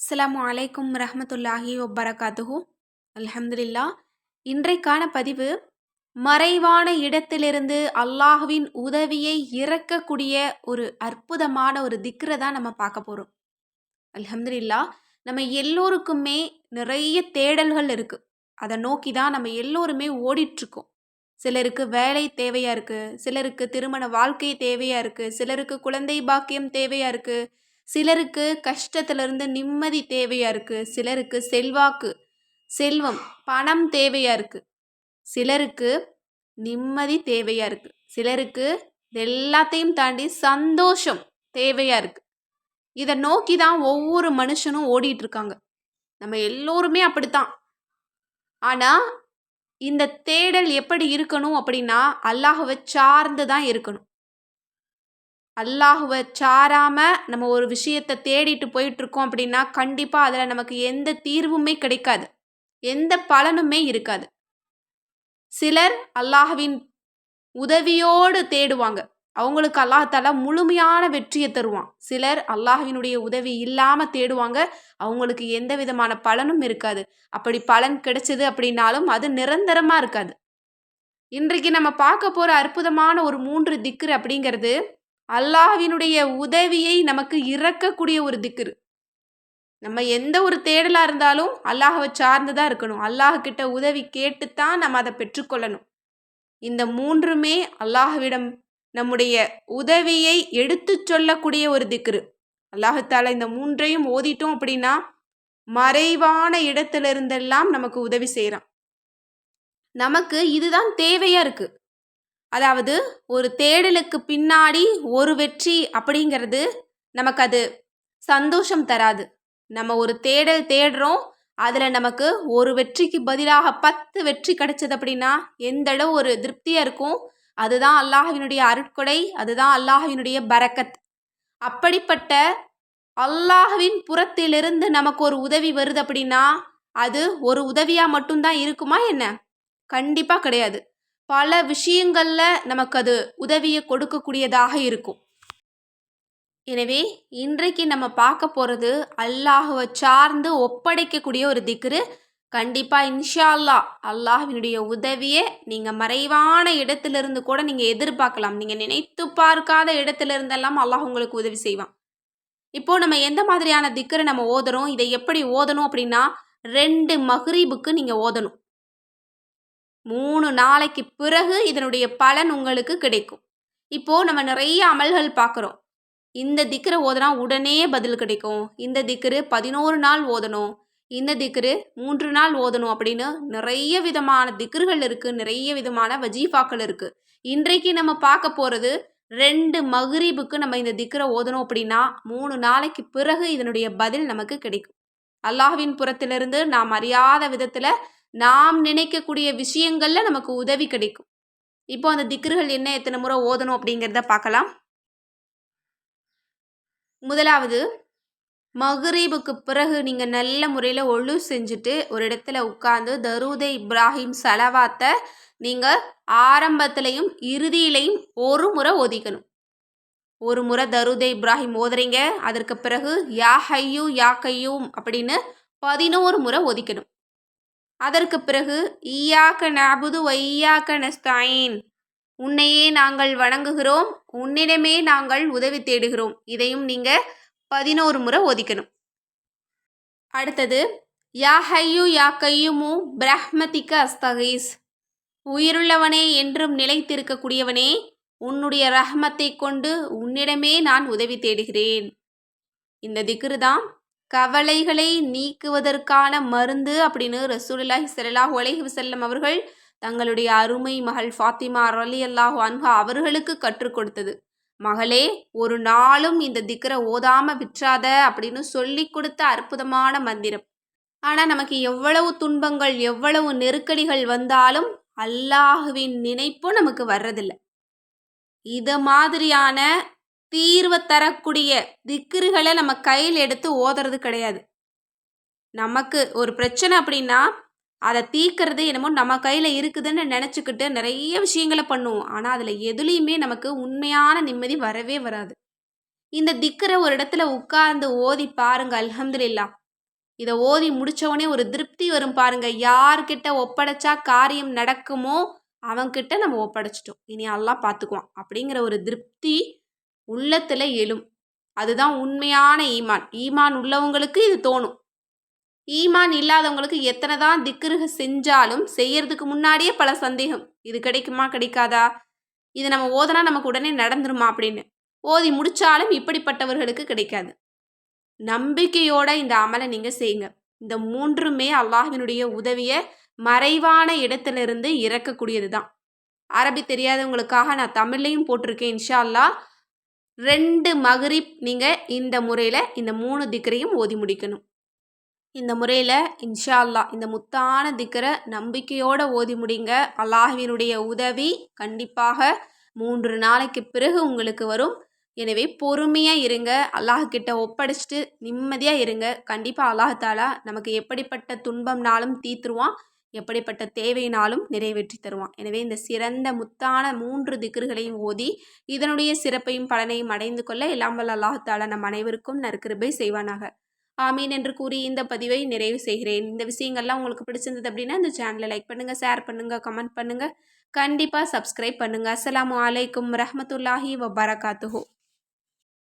அஸ்லாம் அலைக்கும் ரஹமத்துல்லாஹி வபரகாத்துஹு. அல்ஹம்துலில்லா. இன்றைக்கான பதிவு மறைவான இடத்திலிருந்து அல்லாஹுவின் உதவியை இறக்கக்கூடிய ஒரு அற்புதமான ஒரு திக்ரை தான் நம்ம பார்க்க போகிறோம் அல்ஹம்துலில்லா நம்ம எல்லோருக்குமே நிறைய தேடல்கள் இருக்குது அதை நோக்கி தான் நம்ம எல்லோருமே ஓடிட்டுருக்கோம். சிலருக்கு வேலை தேவையாக இருக்குது சிலருக்கு திருமண வாழ்க்கை தேவையாக இருக்குது சிலருக்கு குழந்தை பாக்கியம் தேவையாக இருக்குது சிலருக்கு கஷ்டத்துலேருந்து நிம்மதி தேவையாக இருக்குது சிலருக்கு செல்வாக்கு செல்வம் பணம் தேவையாக இருக்குது சிலருக்கு நிம்மதி தேவையாக இருக்குது சிலருக்கு இது எல்லாத்தையும் தாண்டி சந்தோஷம் தேவையாக இருக்குது இதை நோக்கி தான் ஒவ்வொரு மனுஷனும் ஓடிட்டு இருக்காங்க. நம்ம எல்லோருமே அப்படித்தான். ஆனால் இந்த தேடல் எப்படி இருக்கணும் அப்படின்னா அல்லாஹவை சார்ந்து தான் இருக்கணும். அல்லாஹுவை சாராம நம்ம ஒரு விஷயத்தை தேடிட்டு போயிட்டு இருக்கோம் அப்படின்னா கண்டிப்பாக அதில் நமக்கு எந்த தீர்வுமே கிடைக்காது. எந்த பலனுமே இருக்காது. சிலர் அல்லாஹுவின் உதவியோடு தேடுவாங்க. அவங்களுக்கு அல்லாஹால முழுமையான வெற்றியை தருவான். சிலர் அல்லாஹ்வினுடைய உதவி இல்லாமல் தேடுவாங்க. அவங்களுக்கு எந்த விதமான பலனும் இருக்காது. அப்படி பலன் கிடைச்சது அப்படின்னாலும் அது நிரந்தரமாக இருக்காது. இன்றைக்கு நம்ம பார்க்க போகிற அற்புதமான ஒரு மூன்று திக்ரு அப்படிங்கிறது அல்லாஹ்வினுடைய உதவியை நமக்கு இறக்கக்கூடிய ஒரு திக்ரு. நம்ம எந்த ஒரு தேடலாக இருந்தாலும் அல்லாஹவை சார்ந்து தான் இருக்கணும். அல்லாஹ்கிட்ட உதவி கேட்டுத்தான் நம்ம அதை பெற்றுக்கொள்ளணும். இந்த மூன்றுமே அல்லாஹ்விடம் நம்முடைய உதவியை எடுத்து சொல்லக்கூடிய ஒரு திக்ரு. அல்லாஹால இந்த மூன்றையும் ஓதிட்டோம் அப்படின்னா மறைவான இடத்துல இருந்தெல்லாம் நமக்கு உதவி செய்கிறான் நமக்கு இதுதான் தேவையாக இருக்குது அதாவது ஒரு தேடலுக்கு பின்னாடி ஒரு வெற்றி அப்படிங்கிறது நமக்கு அது சந்தோஷம் தராது. நம்ம ஒரு தேடல் தேடுறோம் அதில் நமக்கு ஒரு வெற்றிக்கு பதிலாக பத்து வெற்றி கிடைச்சது அப்படின்னா எந்த அளவு ஒரு திருப்தியாக இருக்கும்? அதுதான் அல்லாஹவினுடைய அருட்கொடை அதுதான் அல்லாஹவினுடைய பரக்கத். அப்படிப்பட்ட அல்லாஹவின் புறத்திலிருந்து நமக்கு ஒரு உதவி வருது அப்படின்னா அது ஒரு உதவியாக மட்டும்தான் இருக்குமா என்ன? கண்டிப்பாக கிடையாது. பல விஷயங்களில் நமக்கு அது உதவியை கொடுக்கக்கூடியதாக இருக்கும். எனவே இன்றைக்கு நம்ம பார்க்க போகிறது அல்லாஹுவை சார்ந்து ஒப்படைக்கக்கூடிய ஒரு திக்ரு. கண்டிப்பாக இன்ஷா அல்லா அல்லாஹ்வினுடைய உதவியை நீங்கள் மறைவான இடத்திலிருந்து கூட நீங்கள் எதிர்பார்க்கலாம். நீங்கள் நினைத்து பார்க்காத இடத்துல இருந்தெல்லாம் அல்லாஹ் உங்களுக்கு உதவி செய்வான். இப்போது நம்ம எந்த மாதிரியான திக்கரை நம்ம ஓதுறோம்? இதை எப்படி ஓதணும் அப்படின்னா ரெண்டு மஹ்ரீபுக்கு நீங்கள் ஓதணும். மூணு நாளைக்கு பிறகு இதனுடைய பலன் உங்களுக்கு கிடைக்கும். இப்போது நம்ம நிறைய அமல்கள் பார்க்குறோம். இந்த திக்கரை ஓதுனா உடனே பதில் கிடைக்கும். இந்த திக்கரு பதினோரு நாள் ஓதணும். இந்த திக்கரு மூன்று நாள் ஓதணும் அப்படின்னு நிறைய விதமான திக்கர்கள் இருக்குது நிறைய விதமான வஜீஃபாக்கள் இருக்குது இன்றைக்கு நம்ம பார்க்க போகிறது ரெண்டு மகரீபுக்கு நம்ம இந்த திக்கரை ஓதணும் அப்படின்னா மூணு நாளைக்கு பிறகு இதனுடைய பதில் நமக்கு கிடைக்கும். அல்லாஹ்வின் புறத்திலிருந்து நாம் அறியாத விதத்தில் நாம் நினைக்கக்கூடிய விஷயங்களில் நமக்கு உதவி கிடைக்கும். இப்போ அந்த திக்ருகள் என்ன எத்தனை முறை ஓதணும் அப்படிங்கிறத பார்க்கலாம். முதலாவது மகரீபுக்கு பிறகு நீங்கள் நல்ல முறையில் ஒழு செஞ்சுட்டு ஒரு இடத்துல உட்காந்து தருதை இப்ராஹிம் சலவாத்தை நீங்கள் ஆரம்பத்துலேயும் இறுதியிலையும் ஒரு முறை ஒதிக்கணும் ஒரு முறை தருதை இப்ராஹிம் ஓதுறீங்க அதற்கு பிறகு யா ஹையூ யா கையூம் அப்படின்னு பதினோரு முறை ஒதிக்கணும் அதற்கு பிறகு ஈயாக்க நாபுது ஒய்யாக்க நஸ்தாயின். உன்னையே நாங்கள் வணங்குகிறோம். உன்னிடமே நாங்கள் உதவி தேடுகிறோம். இதையும் நீங்கள் பதினோரு முறை ஒதிக்கணும். அடுத்தது யா ஹையு யா கையுமு பிரஹ்மதிக்க அஸ்தகீஸ். உயிருள்ளவனே என்றும் நிலைத்திருக்கக்கூடியவனே உன்னுடைய ரஹ்மத்தை கொண்டு உன்னிடமே நான் உதவி தேடுகிறேன். இந்த திக்ரு தான் கவலைகளை நீக்குவதற்கான மருந்து அப்படின்னு ரசூலுல்லாஹி ஸல்லல்லாஹு அலைஹி வசல்லம் அவர்கள் தங்களுடைய அருமை மகள் ஃபாத்திமா அலி அல்லாஹு அன்ஹா அவர்களுக்கு கற்றுக் கொடுத்தது. மகளே ஒரு நாளும் இந்த திக்கரை ஓதாம விற்றாத அப்படின்னு சொல்லி கொடுத்த அற்புதமான மந்திரம். ஆனால் நமக்கு எவ்வளவு துன்பங்கள் எவ்வளவு நெருக்கடிகள் வந்தாலும் அல்லாஹுவின் நினைப்பும் நமக்கு வர்றதில்லை. இது மாதிரியான தீர்வை தரக்கூடிய திக்கிறுகளை நம்ம கையில் எடுத்து ஓதுறது கிடையாது. நமக்கு ஒரு பிரச்சனை அப்படின்னா அதை தீர்க்கறது என்னமோ நம்ம கையில் இருக்குதுன்னு நினச்சிக்கிட்டு நிறைய விஷயங்களை பண்ணுவோம். ஆனால் அதில் எதுலேயுமே நமக்கு உண்மையான நிம்மதி வரவே வராது. இந்த திக்கரை ஒரு இடத்துல உட்கார்ந்து ஓதி பாருங்க அல்ஹம்துலில்லா. இதை ஓதி முடித்தவொடனே ஒரு திருப்தி வரும் பாருங்க. யார்கிட்ட ஒப்படைச்சா காரியம் நடக்குமோ அவங்கிட்ட நம்ம ஒப்படைச்சிட்டோம். இனி எல்லாம் பார்த்துக்குவான். அப்படிங்கிற ஒரு திருப்தி உள்ளத்தில் எழும். அதுதான் உண்மையான ஈமான். ஈமான் உள்ளவங்களுக்கு இது தோணும். ஈமான் இல்லாதவங்களுக்கு எத்தனை தான் திக்ருக செஞ்சாலும் செய்யறதுக்கு முன்னாடியே பல சந்தேகம். இது கிடைக்குமா கிடைக்காதா? இது நம்ம ஓதனா நமக்கு உடனே நடந்துருமா அப்படின்னு. ஓதி முடிச்சாலும் இப்படிப்பட்டவர்களுக்கு கிடைக்காது. நம்பிக்கையோட இந்த அமலை நீங்கள் செய்யுங்க. இந்த மூன்றுமே அல்லாஹினுடைய உதவியை மறைவான இடத்திலிருந்து இறக்கக்கூடியது தான் அரபி தெரியாதவங்களுக்காக நான் தமிழ்லையும் போட்டிருக்கேன் இன்ஷா அல்லா ரெண்டு மகரிப் நீங்கள் இந்த முறையில் இந்த மூணு திக்கரையும் ஓதி முடிக்கணும். இந்த முறையில் இன்ஷா அல்லா இந்த முத்தான திக்கரை நம்பிக்கையோடு ஓதி முடிங்க. அல்லாஹினுடைய உதவி கண்டிப்பாக மூன்று நாளைக்கு பிறகு உங்களுக்கு வரும். எனவே பொறுமையாக இருங்க. அல்லாஹ்கிட்ட ஒப்படைச்சிட்டு நிம்மதியாக இருங்க. கண்டிப்பாக அல்லாஹாலா நமக்கு எப்படிப்பட்ட துன்பம்னாலும் தீத்துருவான். எப்படிப்பட்ட தேவையினாலும் நிறைவேற்றி தருவான். எனவே இந்த சிறந்த முத்தான மூன்று திக்ருகளையும் ஓதி இதனுடைய சிறப்பையும் பலனையும் அடைந்து கொள்ள எல்லாம் வல்ல அல்லாஹாலா நம் அனைவருக்கும் நற்கிருபை செய்வானாக. ஆமீன் என்று கூறி இந்த பதிவை நிறைவு செய்கிறேன். இந்த விஷயங்கள்லாம் உங்களுக்கு பிடிச்சிருந்தது அப்படின்னா இந்த சேனலை லைக் பண்ணுங்கள் ஷேர் பண்ணுங்கள் கமெண்ட் பண்ணுங்கள் கண்டிப்பாக சப்ஸ்கிரைப் பண்ணுங்கள் அஸ்லாம் வலைக்கம் ரஹமத்துல்லாஹி வபரகாத்துஹூ.